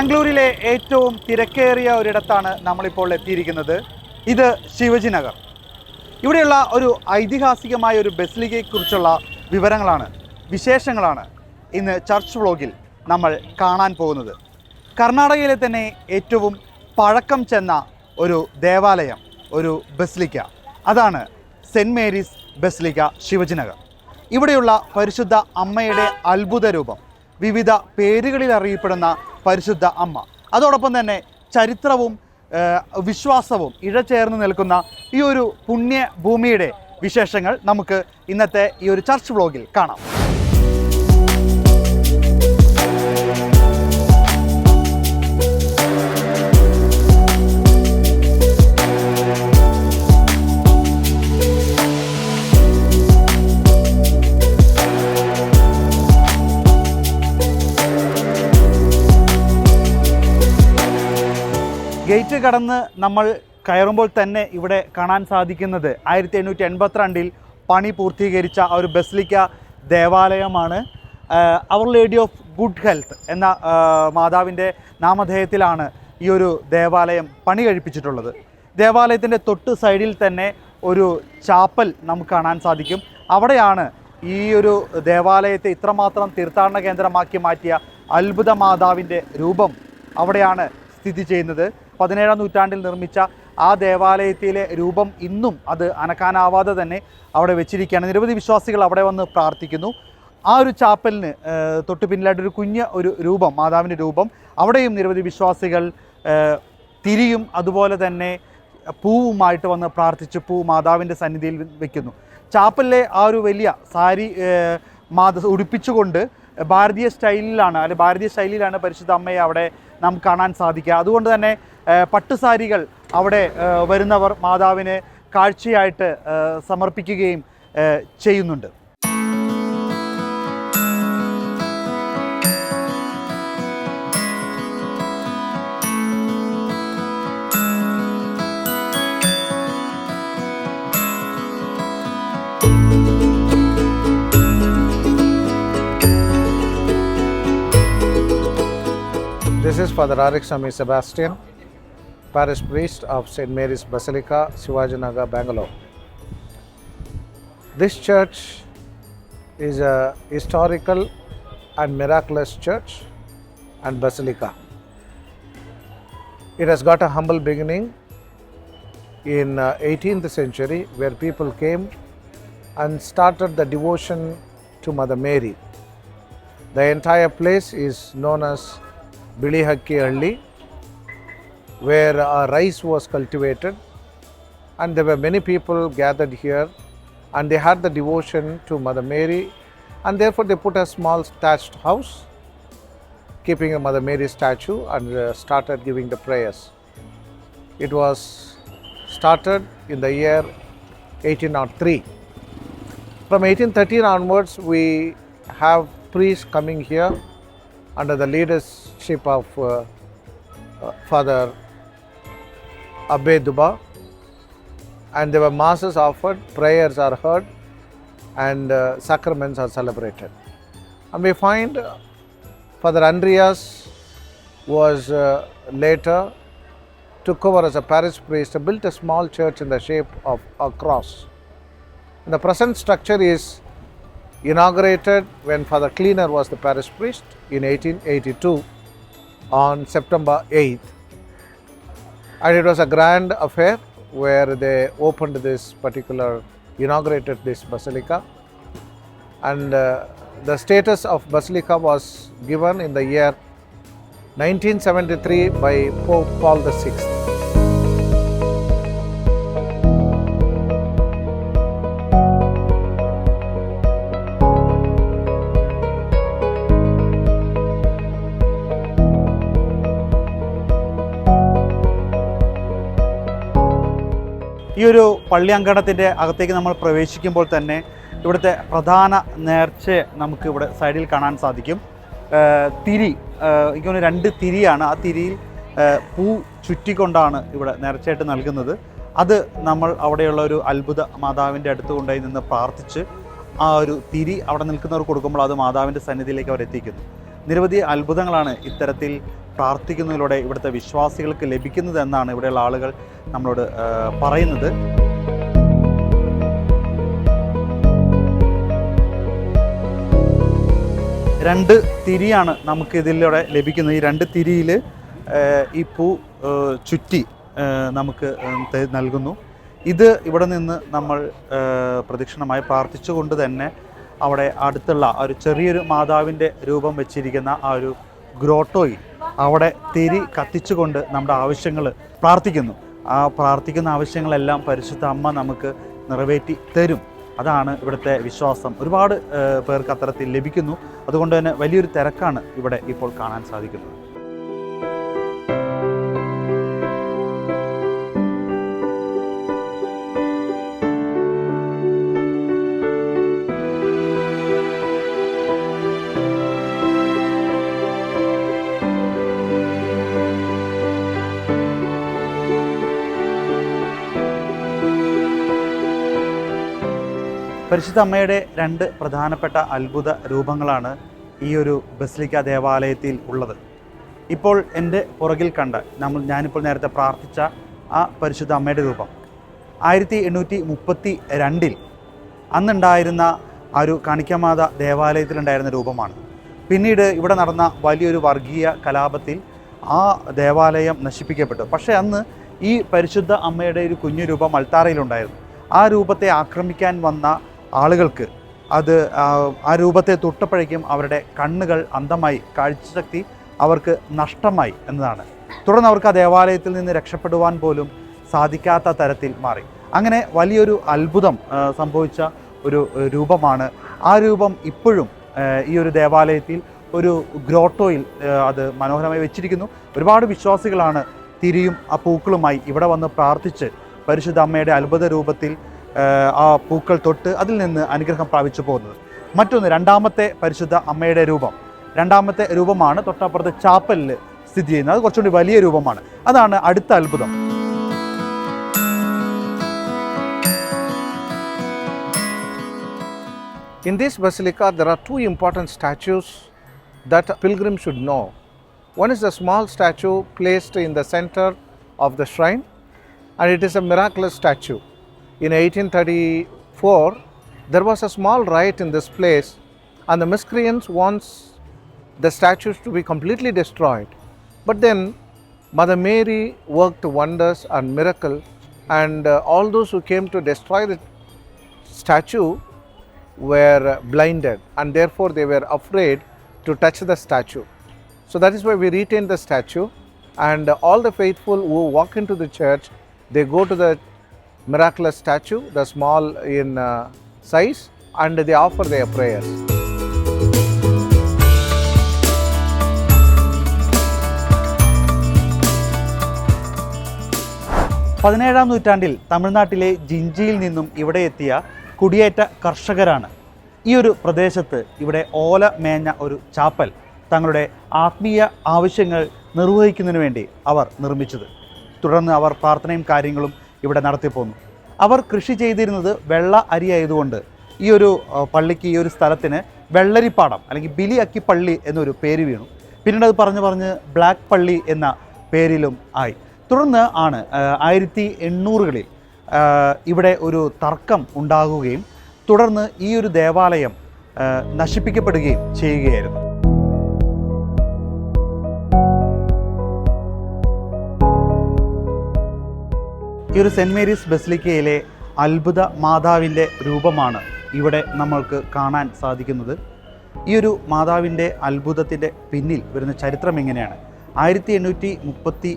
ബാംഗ്ലൂരിലെ ഏറ്റവും തിരക്കേറിയ ഒരിടത്താണ് നമ്മളിപ്പോൾ എത്തിയിരിക്കുന്നത്. ഇത് ശിവജി നഗർ ഇവിടെയുള്ള ഒരു ഐതിഹാസികമായ ഒരു ബസിലിക്കയെക്കുറിച്ചുള്ള വിവരങ്ങളാണ് വിശേഷങ്ങളാണ് ഇന്ന് ചർച്ച് വ്ളോഗിൽ നമ്മൾ കാണാൻ പോകുന്നത്. കർണാടകയിലെ തന്നെ ഏറ്റവും പഴക്കം ചെന്ന ഒരു ദേവാലയം ഒരു ബസിലിക്ക. അതാണ് സെന്റ് മേരീസ് ബസിലിക്ക ശിവജിനഗർ. ഇവിടെയുള്ള പരിശുദ്ധ അമ്മയുടെ അത്ഭുത രൂപം വിവിധ പേരുകളിൽ അറിയപ്പെടുന്ന പരിശുദ്ധ അമ്മ. അതോടൊപ്പം തന്നെ ചരിത്രവും വിശ്വാസവും ഇഴചേർന്ന് നിൽക്കുന്ന ഈ ഒരു പുണ്യ ഭൂമിയുടെ വിശേഷങ്ങൾ നമുക്ക് ഇന്നത്തെ ഈ ഒരു ചർച്ച് വ്ളോഗിൽ കാണാം. കടന്ന് നമ്മൾ കയറുമ്പോൾ തന്നെ ഇവിടെ കാണാൻ സാധിക്കുന്നത് ആയിരത്തി എണ്ണൂറ്റി എൺപത്തിരണ്ടിൽ പണി പൂർത്തീകരിച്ച ആ ഒരു ബസ്ലിക്ക ദേവാലയമാണ്. അവർ ലേഡി ഓഫ് ഗുഡ് ഹെൽത്ത് എന്ന മാതാവിന്റെ നാമധേയത്തിലാണ് ഈ ഒരു ദേവാലയം പണി കഴിപ്പിച്ചിട്ടുള്ളത്. ദേവാലയത്തിന്റെ തൊട്ട് സൈഡിൽ തന്നെ ഒരു ചാപ്പൽ നമുക്ക് കാണാൻ സാധിക്കും. അവിടെയാണ് ഈ ഒരു ദേവാലയത്തെ ഇത്രമാത്രം തീർത്ഥാടന കേന്ദ്രമാക്കി മാറ്റിയ അത്ഭുത മാതാവിന്റെ രൂപം അവിടെയാണ് സ്ഥിതി ചെയ്യുന്നത്. പതിനേഴാം നൂറ്റാണ്ടിൽ നിർമ്മിച്ച ആ ദേവാലയത്തിലെ രൂപം ഇന്നും അത് അനക്കാനാവാതെ തന്നെ അവിടെ വെച്ചിരിക്കുകയാണ്. നിരവധി വിശ്വാസികൾ അവിടെ വന്ന് പ്രാർത്ഥിക്കുന്നു. ആ ഒരു ചാപ്പലിന് തൊട്ട് പിന്നിലായിട്ട് ഒരു കുഞ്ഞ് ഒരു രൂപം മാതാവിന്റെ രൂപം. അവിടെയും നിരവധി വിശ്വാസികൾ തിരിയും അതുപോലെ തന്നെ പൂവുമായിട്ട് വന്ന് പ്രാർത്ഥിച്ച് പൂ മാതാവിന്റെ സന്നിധിയിൽ വെക്കുന്നു. ചാപ്പലിലെ ആ ഒരു വലിയ സാരി മാത ഉടുപ്പിച്ചുകൊണ്ട് ഭാരതീയ സ്റ്റൈലിലാണ് അല്ലെ ഭാരതീയ ശൈലിയിലാണ് പരിശുദ്ധ അമ്മയെ അവിടെ നാം കാണാൻ സാധിക്കുക. അതുകൊണ്ട് തന്നെ പട്ടുസാരികൾ അവിടെ വരുന്നവർ മാതാവിന് കാഴ്ചയായിട്ട് സമർപ്പിക്കുകയും ചെയ്യുന്നുണ്ട്. This is Father Arik Sami Sebastian, parish priest of St. Mary's Basilica, Shivajinagar, Bangalore. This church is a historical and miraculous church and basilica. It has got a humble beginning in uh, 18th century where people came and started the devotion to Mother Mary. The entire place is known as Bilihakki Halli, where uh, rice was cultivated, and there were many people gathered here, and they had the devotion to Mother Mary, and therefore they put a small thatched house, keeping a Mother Mary statue, and uh, started giving the prayers. It was started in the year 1803. From 1813 onwards, we have priests coming here under the leadership of uh, uh, Father Abbe Duba, and there were masses offered, prayers are heard, and uh, sacraments are celebrated. And we find uh, Father Andreas was uh, later took over as a parish priest, built a small church in the shape of a cross. And the present structure is inaugurated when Father Cleaner was the parish priest in 1882 on September 8th. And it was a grand affair where they opened this particular, inaugurated this basilica. And uh, the status of basilica was given in the year 1973 by Pope Paul VI. ഈ ഒരു പള്ളി അങ്കണത്തിന്റെ അകത്തേക്ക് നമ്മൾ പ്രവേശിക്കുമ്പോൾ തന്നെ ഇവിടുത്തെ പ്രധാന നേർച്ചയെ നമുക്ക് ഇവിടെ സൈഡിൽ കാണാൻ സാധിക്കും. തിരി എനിക്ക് രണ്ട് തിരിയാണ്. ആ തിരിയിൽ പൂ ചുറ്റിക്കൊണ്ടാണ് ഇവിടെ നേർച്ചയായിട്ട് നൽകുന്നത്. അത് നമ്മൾ അവിടെയുള്ള ഒരു അത്ഭുത മാതാവിന്റെ അടുത്ത് കൊണ്ടുപോയി നിന്ന് പ്രാർത്ഥിച്ച് ആ ഒരു തിരി അവിടെ നിൽക്കുന്നവർ കൊടുക്കുമ്പോൾ അത് മാതാവിന്റെ സന്നിധിയിലേക്ക് അവർ എത്തിക്കുന്നു നിരവധി അത്ഭുതങ്ങളാണ് ഇത്തരത്തിൽ പ്രാർത്ഥിക്കുന്നതിലൂടെ ഇവിടുത്തെ വിശ്വാസികൾക്ക് ലഭിക്കുന്നത് എന്നാണ് ഇവിടെയുള്ള ആളുകൾ നമ്മളോട് പറയുന്നത്. രണ്ട് തിരിയാണ് നമുക്ക് ഇതിലൂടെ ലഭിക്കുന്നത്. ഈ രണ്ട് തിരിയിൽ ഈ പൂ ചുറ്റി നമുക്ക് നൽകുന്നു. ഇത് ഇവിടെ നിന്ന് നമ്മൾ പ്രദക്ഷിണമായി പ്രാർത്ഥിച്ചുകൊണ്ട് തന്നെ അവിടെ അടുത്തുള്ള ഒരു ചെറിയൊരു മാതാവിന്റെ രൂപം വെച്ചിരിക്കുന്ന ആ ഒരു ഗ്രോട്ടോയിൽ അവിടെ തിരി കത്തിച്ചുകൊണ്ട് നമ്മുടെ ആവശ്യങ്ങൾ പ്രാർത്ഥിക്കുന്നു. ആ പ്രാർത്ഥിക്കുന്ന ആവശ്യങ്ങളെല്ലാം പരിശുദ്ധ അമ്മ നമുക്ക് നിറവേറ്റി തരും. അതാണ് ഇവിടുത്തെ വിശ്വാസം. ഒരുപാട് പേർക്ക് അത്തരത്തിൽ ലഭിക്കുന്നു. അതുകൊണ്ട് തന്നെ വലിയൊരു തിരക്കാണ് ഇവിടെ ഇപ്പോൾ കാണാൻ സാധിക്കുന്നത്. പരിശുദ്ധ അമ്മയുടെ രണ്ട് പ്രധാനപ്പെട്ട അത്ഭുത രൂപങ്ങളാണ് ഈ ഒരു ബസ്ലിക്ക ദേവാലയത്തിൽ ഉള്ളത്. ഇപ്പോൾ എന്റെ പുറകിൽ കണ്ട നമ്മൾ ഞാനിപ്പോൾ നേരത്തെ പ്രാർത്ഥിച്ച ആ പരിശുദ്ധ അമ്മയുടെ രൂപം. ആയിരത്തി എണ്ണൂറ്റി മുപ്പത്തി രണ്ടിൽ അന്നുണ്ടായിരുന്ന ആ ഒരു കാണിക്കമാത ദേവാലയത്തിലുണ്ടായിരുന്ന രൂപമാണ്. പിന്നീട് ഇവിടെ നടന്ന വലിയൊരു വർഗീയ കലാപത്തിൽ ആ ദേവാലയം നശിപ്പിക്കപ്പെട്ടു. പക്ഷേ അന്ന് ഈ പരിശുദ്ധ അമ്മയുടെ ഒരു കുഞ്ഞു രൂപം അൾത്താറയിലുണ്ടായിരുന്നു. ആ രൂപത്തെ ആക്രമിക്കാൻ വന്ന ആളുകൾക്ക് അത് ആ, രൂപത്തെ തൊട്ടപ്പോഴേക്കും അവരുടെ കണ്ണുകൾ അന്ധമായി കാഴ്ചശക്തി അവർക്ക് നഷ്ടമായി എന്നതാണ്. തുടർന്ന് അവർക്ക് ആ ദേവാലയത്തിൽ നിന്ന് രക്ഷപ്പെടുവാൻ പോലും സാധിക്കാത്ത തരത്തിൽ മാറി. അങ്ങനെ വലിയൊരു അത്ഭുതം സംഭവിച്ച ഒരു രൂപമാണ്. ആ രൂപം ഇപ്പോഴും ഈ ഒരു ദേവാലയത്തിൽ ഒരു ഗ്രോട്ടോയിൽ അത് മനോഹരമായി വെച്ചിരിക്കുന്നു. ഒരുപാട് വിശ്വാസികളാണ് തിരിയും ആ പൂക്കളുമായി ഇവിടെ വന്ന് പ്രാർത്ഥിച്ച് പരിശുദ്ധ അമ്മയുടെ അത്ഭുത രൂപത്തിൽ ആ പൂക്കൾ തൊട്ട് അതിൽ നിന്ന് അനുഗ്രഹം പ്രാപിച്ചു പോകുന്നത് മറ്റൊന്ന് രണ്ടാമത്തെ പരിശുദ്ധ അമ്മയുടെ രൂപം രണ്ടാമത്തെ രൂപമാണ് തൊട്ടപ്പുറത്ത് ചാപ്പലിൽ സ്ഥിതി ചെയ്യുന്നത് അത് കുറച്ചുകൂടി വലിയ രൂപമാണ് അതാണ് അടുത്ത അത്ഭുതം In this basilica, there are two important statues that pilgrims should know. One is the small statue placed in the center of the shrine, and it is a miraculous statue. In 1834, there was a small riot in this place, and the miscreants wants the statues to be completely destroyed. But then Mother Mary worked wonders and miracle, and uh, all those who came to destroy the statue were blinded and therefore they were afraid to touch the statue. So that is why we retain the statue and all the faithful who walk into the church they go to the miraculous statue, the small in uh, size, and they offer their prayers. പതിനേഴാം നൂറ്റാണ്ടിൽ തമിഴ്നാട്ടിലെ ജിഞ്ചിയിൽ നിന്നും ഇവിടെ എത്തിയ കുടിയേറ്റ കർഷകരാണ് ഈ ഒരു പ്രദേശത്ത് ഇവിടെ ഓല മേഞ്ഞ ഒരു ചാപ്പൽ തങ്ങളുടെ ആത്മീയ ആവശ്യങ്ങൾ നിർവഹിക്കുന്നതിന് വേണ്ടി അവർ നിർമ്മിച്ചത് തുടർന്ന് അവർ പ്രാർത്ഥനയും കാര്യങ്ങളും ഇവിടെ നടത്തിപ്പോന്നു. അവർ കൃഷി ചെയ്തിരുന്നത് വെള്ള അരി ആയതുകൊണ്ട് ഈ ഒരു പള്ളിക്ക് ഈ ഒരു സ്ഥലത്തിന് വെള്ളരിപ്പാടം അല്ലെങ്കിൽ ബിലി അക്കി പള്ളി എന്നൊരു പേര് വീണു. പിന്നീട് അത് പറഞ്ഞു പറഞ്ഞ് ബ്ലാക്ക് പള്ളി എന്ന പേരിലും ആയി. തുടർന്ന് ആണ് ആയിരത്തി എണ്ണൂറുകളിൽ ഇവിടെ ഒരു തർക്കം ഉണ്ടാകുകയും തുടർന്ന് ഈ ഒരു ദേവാലയം നശിപ്പിക്കപ്പെടുകയും ചെയ്യുകയായിരുന്നു. ഈ ഒരു സെന്റ് മേരീസ് ബസ്ലിക്കയിലെ അത്ഭുത മാതാവിന്റെ രൂപമാണ് ഇവിടെ നമ്മൾക്ക് കാണാൻ സാധിക്കുന്നത്. ഈ ഒരു മാതാവിന്റെ അത്ഭുതത്തിന്റെ പിന്നിൽ വരുന്ന ചരിത്രം എങ്ങനെയാണ്? ആയിരത്തി എണ്ണൂറ്റി മുപ്പത്തി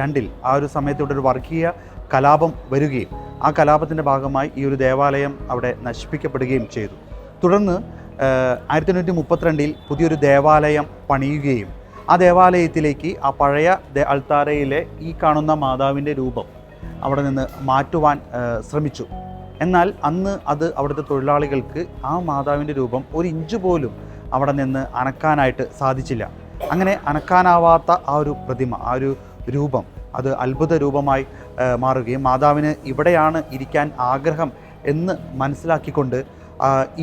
രണ്ടിൽ ആ ഒരു സമയത്ത് ഇവിടെ ഒരു വർഗീയ കലാപം വരികയും ആ കലാപത്തിന്റെ ഭാഗമായി ഈ ഒരു ദേവാലയം അവിടെ നശിപ്പിക്കപ്പെടുകയും ചെയ്തു. തുടർന്ന് ആയിരത്തി എണ്ണൂറ്റി മുപ്പത്തിരണ്ടിൽ പുതിയൊരു ദേവാലയം പണിയുകയും ആ ദേവാലയത്തിലേക്ക് ആ പഴയ അൾത്താരയിലെ ഈ കാണുന്ന മാതാവിന്റെ രൂപം അവിടെ നിന്ന് മാറ്റുവാൻ ശ്രമിച്ചു. എന്നാൽ അന്ന് അത് അവിടുത്തെ തൊഴിലാളികൾക്ക് ആ മാതാവിന്റെ രൂപം ഒരു ഇഞ്ച് പോലും അവിടെ നിന്ന് അനക്കാനായിട്ട് സാധിച്ചില്ല. അങ്ങനെ അനക്കാനാവാത്ത ആ ഒരു പ്രതിമ ആ ഒരു രൂപം അത് അത്ഭുത രൂപമായി മാറുകയും മാതാവിന് ഇവിടെയാണ് ഇരിക്കാൻ ആഗ്രഹം എന്ന് മനസ്സിലാക്കിക്കൊണ്ട്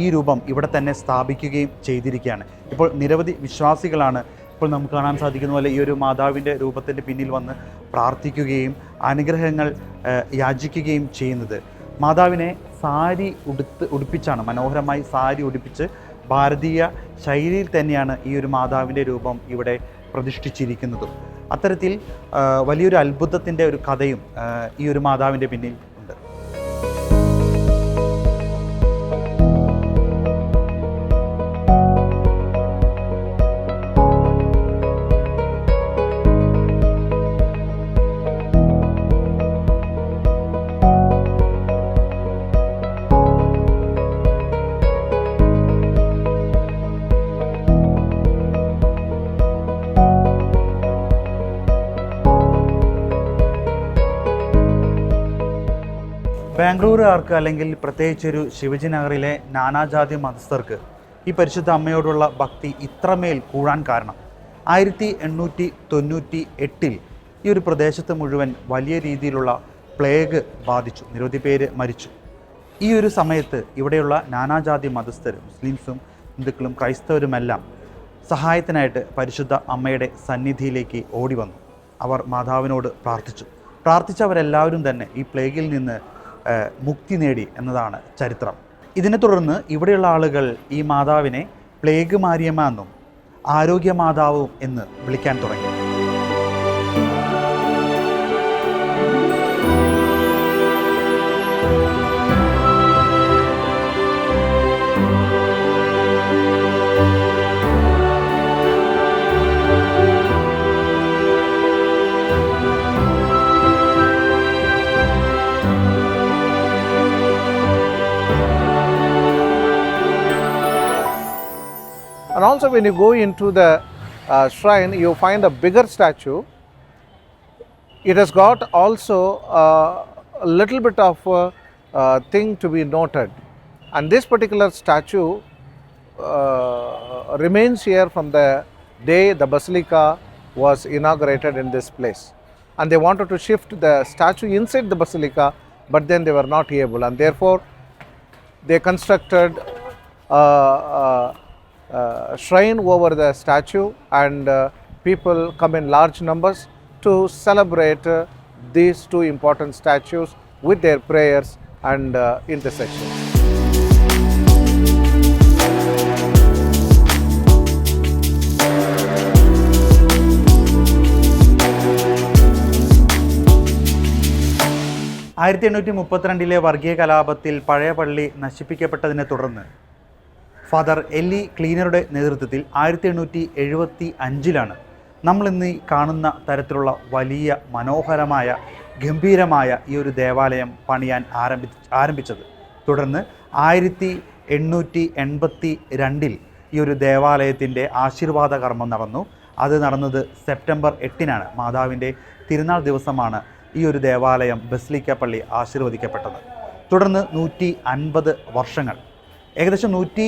ഈ രൂപം ഇവിടെ തന്നെ സ്ഥാപിക്കുകയും ചെയ്തിരിക്കുകയാണ്. ഇപ്പോൾ നിരവധി വിശ്വാസികളാണ് ഇപ്പോൾ നമുക്ക് കാണാൻ സാധിക്കുന്ന പോലെ ഈ ഒരു മാതാവിന്റെ രൂപത്തിന്റെ പിന്നിൽ വന്ന് പ്രാർത്ഥിക്കുകയും അനുഗ്രഹങ്ങൾ യാചിക്കുകയും ചെയ്യുന്നത്. മാതാവിനെ സാരി ഉടുത്ത് ഉടുപ്പിച്ചാണ് മനോഹരമായി സാരി ഉടുപ്പിച്ച് ഭാരതീയ ശൈലിയിൽ തന്നെയാണ് ഈ ഒരു മാതാവിന്റെ രൂപം ഇവിടെ പ്രതിഷ്ഠിച്ചിരിക്കുന്നതും. അത്തരത്തിൽ വലിയൊരു അത്ഭുതത്തിന്റെ ഒരു കഥയും ഈ ഒരു മാതാവിന്റെ പിന്നിൽ ബാംഗ്ലൂരുകാർക്ക് അല്ലെങ്കിൽ പ്രത്യേകിച്ചൊരു ശിവജി നഗറിലെ നാനാജാതി മതസ്ഥർക്ക് ഈ പരിശുദ്ധ അമ്മയോടുള്ള ഭക്തി ഇത്രമേൽ കൂടാൻ കാരണം. ആയിരത്തി എണ്ണൂറ്റി തൊണ്ണൂറ്റി എട്ടിൽ ഈ ഒരു പ്രദേശത്ത് മുഴുവൻ വലിയ രീതിയിലുള്ള പ്ലേഗ് ബാധിച്ചു നിരവധി പേര് മരിച്ചു. ഈ ഒരു സമയത്ത് ഇവിടെയുള്ള നാനാജാതി മതസ്ഥർ മുസ്ലിംസും ഹിന്ദുക്കളും ക്രൈസ്തവരുമെല്ലാം സഹായത്തിനായിട്ട് പരിശുദ്ധ അമ്മയുടെ സന്നിധിയിലേക്ക് ഓടി വന്നു അവർ മാതാവിനോട് പ്രാർത്ഥിച്ചു. പ്രാർത്ഥിച്ചവരെല്ലാവരും തന്നെ ഈ പ്ലേഗിൽ നിന്ന് മുക്തി നേടി എന്നതാണ് ചരിത്രം. ഇതിനെ തുടർന്ന് ഇവിടെയുള്ള ആളുകൾ ഈ മാതാവിനെ പ്ലേഗ് മാരിയമ്മ എന്നും ആരോഗ്യ മാതാവും എന്ന് വിളിക്കാൻ തുടങ്ങി. And also, when you go into the uh, shrine, you find a bigger statue. It has got also uh, a little bit of a uh, thing to be noted. And this particular statue uh, remains here from the day the basilica was inaugurated in this place. And they wanted to shift the statue inside the basilica, but then they were not able, and therefore they constructed a, a shrine over the statue and uh, people come in large numbers to celebrate uh, these two important statues with their prayers and uh, intercessions. ആയിരത്തി എണ്ണൂറ്റി മുപ്പത്തിരണ്ടിലെ വർഗീയ കലാപത്തിൽ പഴയ പള്ളി നശിപ്പിക്കപ്പെട്ടതിനെ തുടർന്ന് father എല്ലി ക്ലീനറുടെ നേതൃത്വത്തിൽ ആയിരത്തി എണ്ണൂറ്റി എഴുപത്തി അഞ്ചിലാണ് നമ്മളിന്ന് കാണുന്ന തരത്തിലുള്ള വലിയ മനോഹരമായ ഗംഭീരമായ ഈ ഒരു ദേവാലയം പണിയാൻ ആരംഭി ആരംഭിച്ചത്. തുടർന്ന് ആയിരത്തി എണ്ണൂറ്റി എൺപത്തി രണ്ടിൽ ഈ ഒരു ദേവാലയത്തിന്റെ ആശീർവാദ കർമ്മം നടന്നു. അത് നടന്നത് സെപ്റ്റംബർ എട്ടിനാണ്. മാതാവിന്റെ തിരുനാൾ ദിവസമാണ് ഈ ഒരു ദേവാലയം ബസ്ലിക്ക പള്ളി ആശീർവദിക്കപ്പെട്ടത്. തുടർന്ന് നൂറ്റി അൻപത് വർഷങ്ങൾ ഏകദേശം നൂറ്റി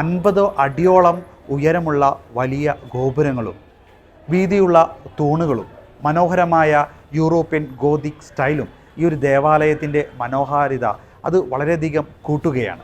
അൻപത് അടിയോളം ഉയരമുള്ള വലിയ ഗോപുരങ്ങളും വീതിയുള്ള തൂണുകളും മനോഹരമായ യൂറോപ്യൻ ഗോതിക് സ്റ്റൈലും ഈ ഒരു ദേവാലയത്തിന്റെ മനോഹാരിത അത് വളരെയധികം കൂട്ടുകയാണ്.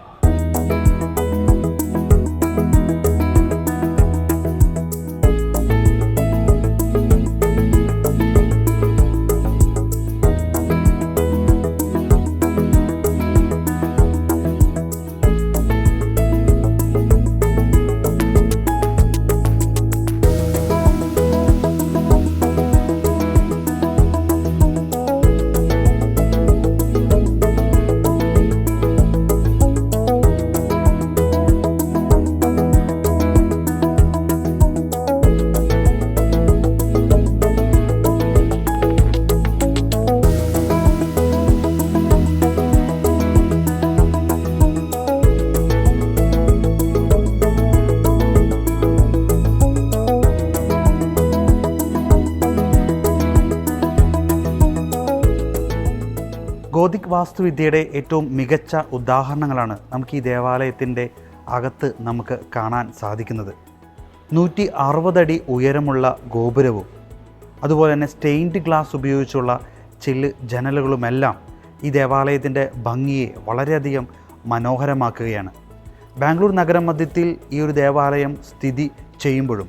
വാസ്തുവിദ്യയുടെ ഏറ്റവും മികച്ച ഉദാഹരണങ്ങളാണ് നമുക്ക് ഈ ദേവാലയത്തിന്റെ അകത്ത് നമുക്ക് കാണാൻ സാധിക്കുന്നത്. നൂറ്റി അറുപതടി ഉയരമുള്ള ഗോപുരവും അതുപോലെ തന്നെ സ്റ്റെയിൻഡ് ഗ്ലാസ് ഉപയോഗിച്ചുള്ള ചില്ല് ജനലുകളുമെല്ലാം ഈ ദേവാലയത്തിന്റെ ഭംഗിയെ വളരെയധികം മനോഹരമാക്കുകയാണ്. ബാംഗ്ലൂർ നഗരം നഗരമധ്യത്തിൽ ഈ ഒരു ദേവാലയം സ്ഥിതി ചെയ്യുമ്പോഴും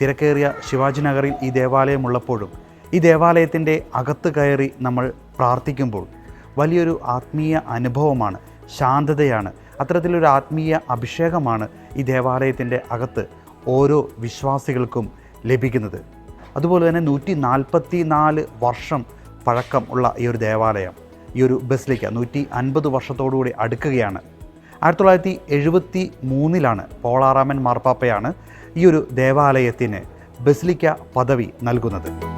തിരക്കേറിയ ശിവാജി നഗറിൽ ഈ ദേവാലയം ഉള്ളപ്പോഴും ഈ ദേവാലയത്തിന്റെ അകത്ത് കയറി നമ്മൾ പ്രാർത്ഥിക്കുമ്പോൾ വലിയൊരു ആത്മീയ അനുഭവമാണ്. ശാന്തതയാണ്. അത്തരത്തിലൊരു ആത്മീയ അഭിഷേകമാണ് ഈ ദേവാലയത്തിന്റെ അകത്ത് ഓരോ വിശ്വാസികൾക്കും ലഭിക്കുന്നത്. അതുപോലെ തന്നെ നൂറ്റി നാൽപ്പത്തി നാല് വർഷം പഴക്കം ഉള്ള ഈ ഒരു ദേവാലയം ഈ ഒരു ബസിലിക്ക നൂറ്റി അൻപത് വർഷത്തോടുകൂടി അടുക്കുകയാണ്. ആയിരത്തി തൊള്ളായിരത്തി എഴുപത്തി മൂന്നിലാണ് പോളാറാമൻ മാർപ്പാപ്പയാണ് ഈ ഒരു ദേവാലയത്തിന് ബസിലിക്ക പദവി നൽകുന്നത്.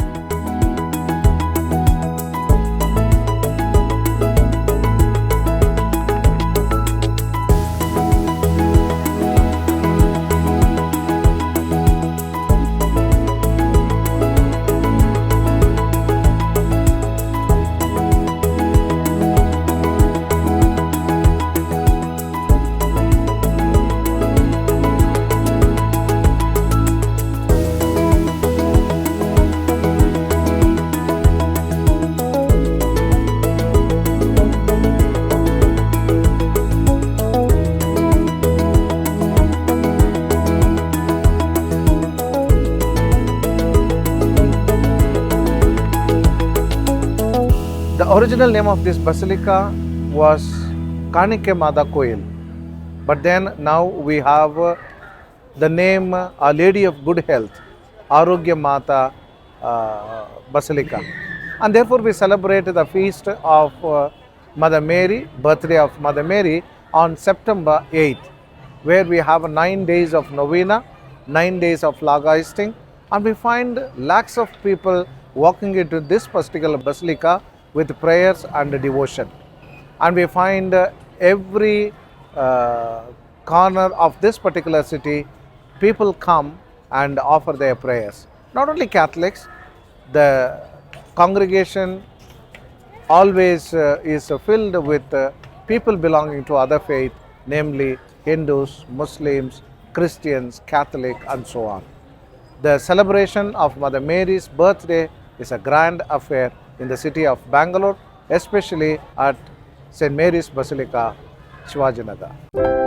Original name of this basilica was Kanike Mada Koil. But then now we have uh, the name uh, Lady of Good Health, Arogya Mata uh, Basilica. And therefore we celebrate the feast of uh, Mother Mary, birthday of Mother Mary on September 8th, where we have nine days of novena, nine days of Lagaisting, and we find lakhs of people walking into this particular basilica with prayers and devotion. And we find uh, every uh, corner of this particular city, people come and offer their prayers. Not only Catholics, the congregation always uh, is filled with uh, people belonging to other faith, namely Hindus, Muslims, Christians, Catholic, and so on. The celebration of Mother Mary's birthday is a grand affair in the city of Bangalore, especially at St. Mary's Basilica, Shivajinagar.